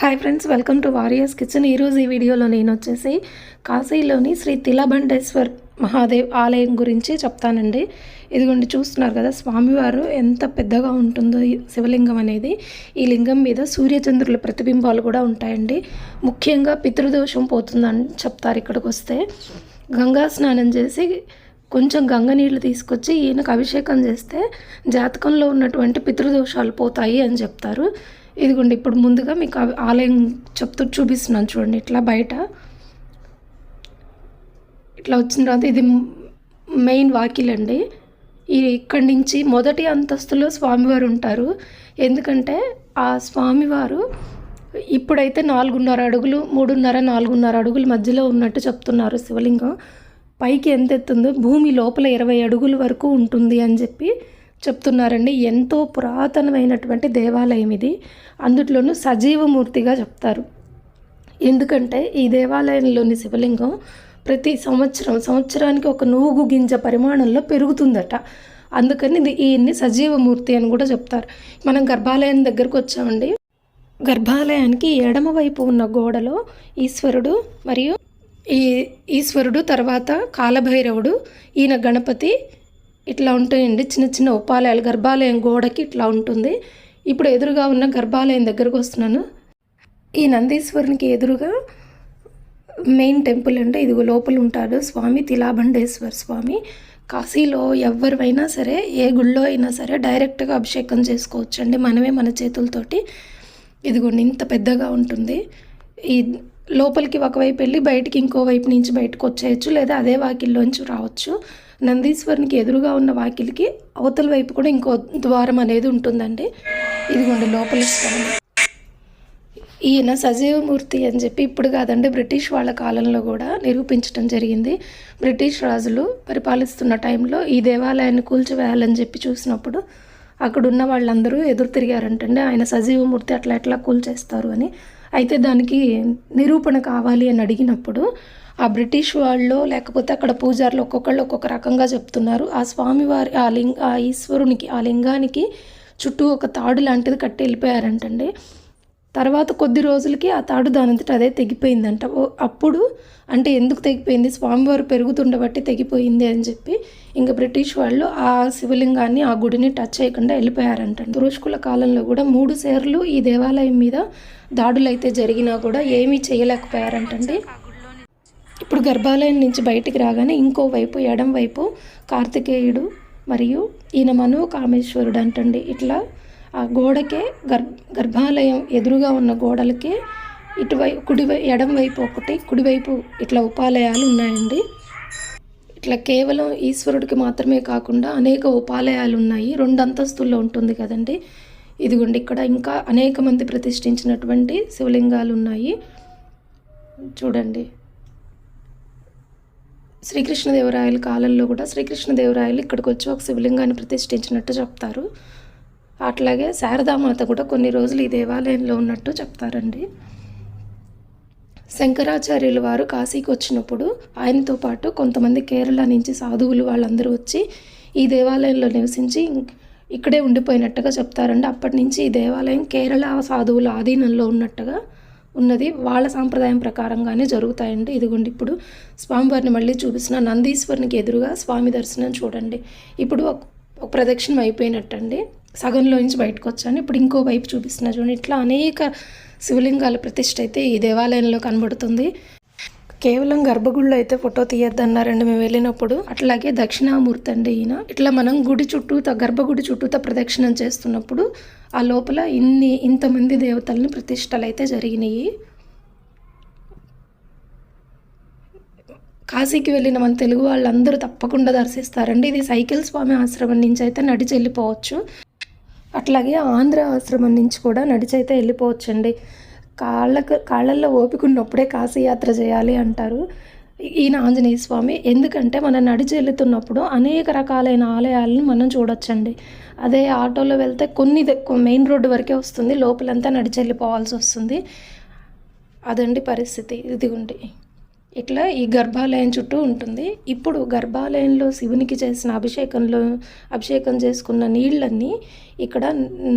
Hi friends welcome to warriors kitchen ఈరోజు ఈ వీడియోలో నేను వచ్చేసి కాశీలోని శ్రీ తిలబండేశ్వర్ మహాదేవ్ ఆలయం గురించి చెప్తానండి. ఇదిగోండి చూస్తున్నారు కదా స్వామివారు ఎంత పెద్దగా ఉంటుందో ఈ శివలింగం అనేది. ఈ లింగం మీద సూర్యచంద్రుల ప్రతిబింబాలు కూడా ఉంటాయండి. ముఖ్యంగా పితృదోషం పోతుందని చెప్తారు ఇక్కడికి వస్తే. గంగా స్నానం చేసి కొంచెం గంగ నీళ్ళు తీసుకొచ్చి ఈయనకు అభిషేకం చేస్తే జాతకంలో ఉన్నటువంటి పితృదోషాలు పోతాయి అని చెప్తారు. ఇదిగోండి ఇప్పుడు ముందుగా మీకు ఆ ఆలయం చెప్తూ చూపిస్తున్నాను చూడండి ఇట్లా బయట. ఇట్లా వచ్చిన తర్వాత ఇది మెయిన్ వాకిల్ అండి ఈ ఇక్కడి నుంచి మొదటి అంతస్తులో స్వామివారు ఉంటారు. ఎందుకంటే ఆ స్వామివారు ఇప్పుడైతే నాలుగున్నర అడుగులు మూడున్నర నాలుగున్నర అడుగుల మధ్యలో ఉన్నట్టు చెప్తున్నారు శివలింగం. పైకి ఎంత ఎత్తుందో భూమి లోపల ఇరవై అడుగుల వరకు ఉంటుంది అని చెప్పి చెప్తున్నారండి. ఎంతో పురాతనమైనటువంటి దేవాలయం ఇది. అందుట్లోనూ సజీవమూర్తిగా చెప్తారు. ఎందుకంటే ఈ దేవాలయంలోని శివలింగం ప్రతి సంవత్సరం సంవత్సరానికి ఒక నూగు గింజ పరిమాణంలో పెరుగుతుందట. అందుకని ఇది ఈయన్ని సజీవమూర్తి అని కూడా చెప్తారు. మనం గర్భాలయం దగ్గరకు వచ్చామండి. గర్భాలయానికి ఎడమవైపు ఉన్న గోడలో ఈశ్వరుడు మరియు ఈ ఈశ్వరుడు తర్వాత కాలభైరవుడు ఈయన గణపతి ఇట్లా ఉంటాయండి. చిన్న చిన్న ఉపాలయాలు గర్భాలయం గోడకి ఇట్లా ఉంటుంది. ఇప్పుడు ఎదురుగా ఉన్న గర్భాలయం దగ్గరకు వస్తున్నాను. ఈ నందీశ్వరునికి ఎదురుగా మెయిన్ టెంపుల్ అంటే ఇదిగో లోపల ఉంటాడు స్వామి తిలాబండేశ్వర స్వామి. కాశీలో ఎవరివైనా సరే ఏ గుళ్ళో అయినా సరే డైరెక్ట్గా అభిషేకం చేసుకోవచ్చు అండి మనమే మన చేతులతోటి. ఇదిగోండి ఇంత పెద్దగా ఉంటుంది. ఈ లోపలికి ఒకవైపు వెళ్ళి బయటికి ఇంకో వైపు నుంచి బయటకు వచ్చేయచ్చు లేదా అదే వాకిల్లోంచి రావచ్చు. నందీశ్వరునికి ఎదురుగా ఉన్న వాకిలికి అవతల వైపు కూడా ఇంకో ద్వారం అనేది ఉంటుందండి. ఇదిగోండి లోపల స్థలం. ఈయన సజీవమూర్తి అని చెప్పి ఇప్పుడు కాదండి బ్రిటిష్ వాళ్ళ కాలంలో కూడా నిరూపించడం జరిగింది. బ్రిటిష్ రాజులు పరిపాలిస్తున్న టైంలో ఈ దేవాలయాన్ని కూల్చివేయాలని చెప్పి చూసినప్పుడు అక్కడ ఉన్న వాళ్ళందరూ ఎదురు తిరిగారంటండి ఆయన సజీవమూర్తి అట్లా ఎట్లా కూల్చేస్తారు అని. అయితే దానికి నిరూపణ కావాలి అని అడిగినప్పుడు ఆ బ్రిటిష్ వాళ్ళు లేకపోతే అక్కడ పూజారులు ఒక్కొక్కళ్ళు ఒక్కొక్క రకంగా చెప్తున్నారు. ఆ స్వామివారి ఆ లింగ ఆ ఈశ్వరునికి ఆ లింగానికి చుట్టూ ఒక తాడు లాంటిది కట్టి వెళ్ళిపోయారంటండి. తర్వాత కొద్ది రోజులకి ఆ తాడు దానంతట అదే తెగిపోయిందంట. ఓ అప్పుడు అంటే ఎందుకు తెగిపోయింది? స్వామివారు పెరుగుతుండబట్టి తెగిపోయింది అని చెప్పి ఇంకా బ్రిటిష్ వాళ్ళు ఆ శివలింగాన్ని ఆ గుడిని టచ్ చేయకుండా వెళ్ళిపోయారంట తురుష్కుల కాలంలో కూడా మూడు సార్లు ఈ దేవాలయం మీద దాడులు అయితే జరిగినా కూడా ఏమీ చేయలేకపోయారంటండి. ఇప్పుడు గర్భాలయం నుంచి బయటికి రాగానే ఇంకోవైపు ఎడంవైపు కార్తికేయుడు మరియు ఈయన మనో కామేశ్వరుడు అంటండి. ఇట్లా ఆ గోడకే గర్ గర్భాలయం ఎదురుగా ఉన్న గోడలకే ఇటువైపు కుడివై ఎడంవైపు ఒకటి కుడివైపు ఇట్లా ఉపాలయాలు ఉన్నాయండి. ఇట్లా కేవలం ఈశ్వరుడికి మాత్రమే కాకుండా అనేక ఉపాలయాలు ఉన్నాయి. రెండు అంతస్తుల్లో ఉంటుంది కదండి. ఇదిగోండి ఇక్కడ ఇంకా అనేక మంది ప్రతిష్ఠించినటువంటి శివలింగాలు ఉన్నాయి. చూడండి. శ్రీకృష్ణదేవరాయల కాలంలో కూడా శ్రీకృష్ణదేవరాయలు ఇక్కడికి వచ్చి ఒక శివలింగాన్ని ప్రతిష్ఠించినట్టు చెప్తారు. అట్లాగే శారదామాత కూడా కొన్ని రోజులు ఈ దేవాలయంలో ఉన్నట్టు చెప్తారండి. శంకరాచార్యుల వారు కాశీకి వచ్చినప్పుడు ఆయనతో పాటు కొంతమంది కేరళ నుంచి సాధువులు వాళ్ళందరూ వచ్చి ఈ దేవాలయంలో నివసించి ఇక్కడే ఉండిపోయినట్టుగా చెప్తారండి. అప్పటి నుంచి ఈ దేవాలయం కేరళ సాధువుల ఆధీనంలో ఉన్నట్టుగా ఉన్నది. వాళ్ళ సాంప్రదాయం ప్రకారంగానే జరుగుతాయండి. ఇదిగోండి ఇప్పుడు స్వామివారిని మళ్ళీ చూపిస్తున్న నందీశ్వరునికి ఎదురుగా స్వామి దర్శనం చూడండి. ఇప్పుడు ఒక ప్రదక్షిణం అయిపోయినట్టండి. సగంలో నుంచి బయటకు వచ్చాను. ఇప్పుడు ఇంకో వైపు చూపిస్తున్నా చూడండి. ఇట్లా అనేక శివలింగాల ప్రతిష్ట అయితే ఈ దేవాలయంలో కనబడుతుంది. కేవలం గర్భగుడిలో అయితే ఫోటో తీయొద్దన్నారండి మేము వెళ్ళినప్పుడు. అట్లాగే దక్షిణామూర్తి అండి ఈయన. ఇట్లా మనం గుడి చుట్టూ గర్భగుడి చుట్టూత ప్రదక్షిణం చేస్తున్నప్పుడు ఆ లోపల ఇన్ని ఇంతమంది దేవతల్ని ప్రతిష్టలు అయితే జరిగినాయి. కాశీకి వెళ్ళిన మన తెలుగు వాళ్ళందరూ తప్పకుండా దర్శిస్తారండి. ఇది సైకిల్ స్వామి ఆశ్రమం నుంచి అయితే నడిచి వెళ్ళిపోవచ్చు. అట్లాగే ఆంధ్ర ఆశ్రమం నుంచి కూడా నడిచి అయితే వెళ్ళిపోవచ్చండి. కాళ్ళకు కాళ్ళల్లో ఓపిక ఉన్నప్పుడే కాశీయాత్ర చేయాలి అంటారు ఈయన ఆంజనేయ స్వామి. ఎందుకంటే మనం నడిచి అనేక రకాలైన ఆలయాలను మనం చూడొచ్చండి. అదే ఆటోలో వెళ్తే కొన్ని మెయిన్ రోడ్డు వరకే వస్తుంది. లోపలంతా నడిచి వెళ్ళిపోవాల్సి వస్తుంది. అదండి పరిస్థితి. ఇదిగుండి. ఇట్లా ఈ గర్భాలయం చుట్టూ ఉంటుంది. ఇప్పుడు గర్భాలయంలో శివునికి చేసిన అభిషేకంలో అభిషేకం చేసుకున్న నీళ్ళన్నీ ఇక్కడ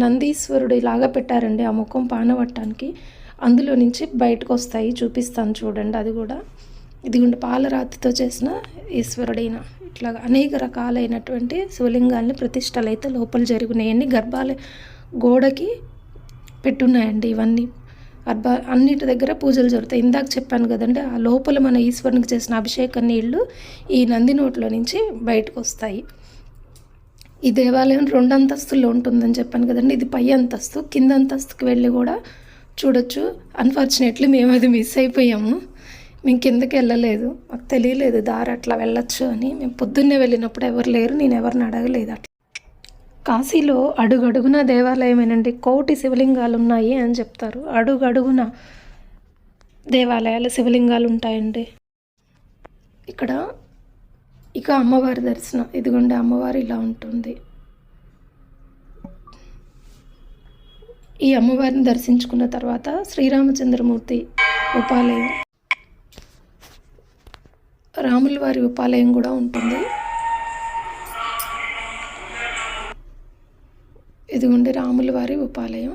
నందీశ్వరుడు ఇలాగా పెట్టారండి ఆ ముఖం పానవట్టానికి. అందులో నుంచి బయటకు వస్తాయి చూపిస్తాను చూడండి అది కూడా. ఇదిగుండి పాలరాతితో చేసిన ఈశ్వరుడైన ఇట్లా అనేక రకాలైనటువంటి శివలింగాల్ని ప్రతిష్టలు అయితే లోపల జరిగినాయండి గర్భాలయ గోడకి పెట్టున్నాయండి ఇవన్నీ. గర్భ అన్నిటి దగ్గర పూజలు జరుగుతాయి. ఇందాక చెప్పాను కదండి ఆ లోపల మన ఈశ్వరునికి చేసిన అభిషేక నీళ్ళు ఈ నంది నోట్లో నుంచి బయటకు వస్తాయి ఈ దేవాలయం రెండు అంతస్తుల్లో ఉంటుందని చెప్పాను కదండి ఇది పై అంతస్తు కింద అంతస్తుకి వెళ్ళి కూడా చూడొచ్చు. అన్ఫార్చునేట్లీ మేము అది మిస్ అయిపోయాము. మేము కిందకి వెళ్ళలేదు. మాకు తెలియలేదు దారి అట్లా వెళ్ళొచ్చు అని. మేము పొద్దున్నే వెళ్ళినప్పుడు ఎవరు లేరు. నేను ఎవరిని అడగలేదు అట్లా. కాశీలో అడుగడుగున దేవాలయమేనండి కోటి శివలింగాలు ఉన్నాయి అని చెప్తారు. అడుగడుగున దేవాలయాలు శివలింగాలు ఉంటాయండి ఇక్కడ ఇక అమ్మవారి దర్శనం. ఇదిగోండి అమ్మవారు ఇలా ఉంటుంది. ఈ అమ్మవారిని దర్శించుకున్న తర్వాత శ్రీరామచంద్రమూర్తి ఉపాలయం. రాముల వారి ఉపాలయం కూడా ఉంటుంది. ఇదిగోండి రాముల వారి ఉపాలయం.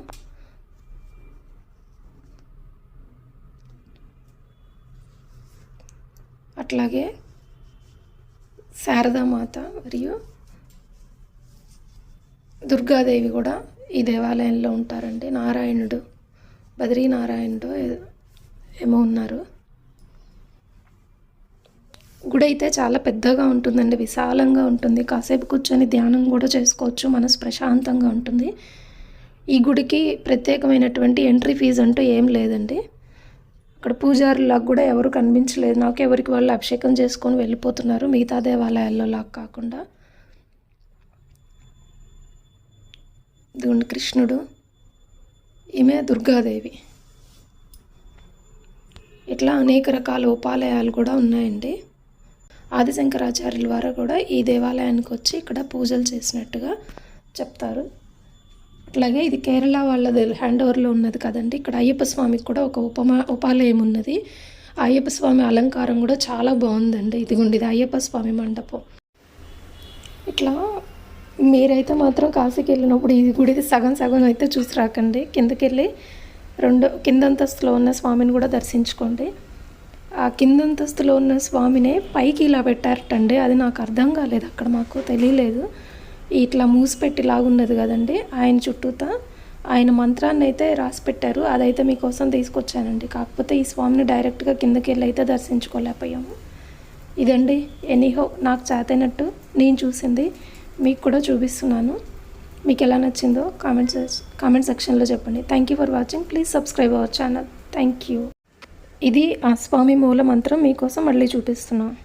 అట్లాగే శారదామాత మరియు దుర్గాదేవి కూడా ఈ దేవాలయంలో ఉంటారండి. నారాయణుడు బద్రీనారాయణుడు ఏమో ఉన్నారు. గుడి అయితే చాలా పెద్దగా ఉంటుందండి విశాలంగా ఉంటుంది. కాసేపు కూర్చొని ధ్యానం కూడా చేసుకోవచ్చు మనసు ప్రశాంతంగా ఉంటుంది. ఈ గుడికి ప్రత్యేకమైనటువంటి ఎంట్రీ ఫీజు అంటూ ఏం లేదండి. అక్కడ పూజారులకు కూడా ఎవరు కనిపించలేదు. నాకు ఎవరికి వాళ్ళు అభిషేకం చేసుకొని వెళ్ళిపోతున్నారు మిగతా దేవాలయాల్లో లాగా కాకుండా. ఇదిగోండి కృష్ణుడు. ఈమె దుర్గాదేవి. ఇట్లా అనేక రకాల ఉపాలయాలు కూడా ఉన్నాయండి. ఆదిశంకరాచార్యుల వారు కూడా ఈ దేవాలయానికి వచ్చి ఇక్కడ పూజలు చేసినట్టుగా చెప్తారు. అట్లాగే ఇది కేరళ వాళ్ళది హ్యాండ్ ఓవర్లో ఉన్నది కదండి. ఇక్కడ అయ్యప్ప స్వామికి కూడా ఒక ఉపమా ఉపాలయం ఉన్నది. అయ్యప్ప స్వామి అలంకారం కూడా చాలా బాగుందండి. ఇదిగోండి ఇది అయ్యప్ప స్వామి మండపం. ఇట్లా మీరైతే మాత్రం కాశీకి వెళ్ళినప్పుడు ఈ గుడి సగం సగం అయితే చూసి రాకండి. కిందకి వెళ్ళి రెండు కింద అంతస్తులో ఉన్న స్వామిని కూడా దర్శించుకోండి. ఆ కింద అంతస్తులో ఉన్న స్వామినే పైకి ఇలా పెట్టారటండి. అది నాకు అర్థం కాలేదు అక్కడ మాకు తెలియలేదు. ఇట్లా మూసిపెట్టి లాగున్నది కదండి ఆయన చుట్టూతా ఆయన మంత్రాన్ని అయితే రాసి పెట్టారు. అదైతే మీకోసం తీసుకొచ్చానండి. కాకపోతే ఈ స్వామిని డైరెక్ట్గా కిందకి వెళ్ళి అయితే దర్శించుకోలేకపోయాము. ఇదండి ఎనీహో నాకు చేతైనట్టు నేను చూసింది. మీకు కూడా చూపిస్తున్నాను. మీకు ఎలా నచ్చిందో కామెంట్ కామెంట్ సెక్షన్లో చెప్పండి. Thank you for watching please subscribe our channel thank you ఇది ఆ స్వామి మూల మంత్రం మీకోసం మళ్ళీ చూపిస్తున్నాను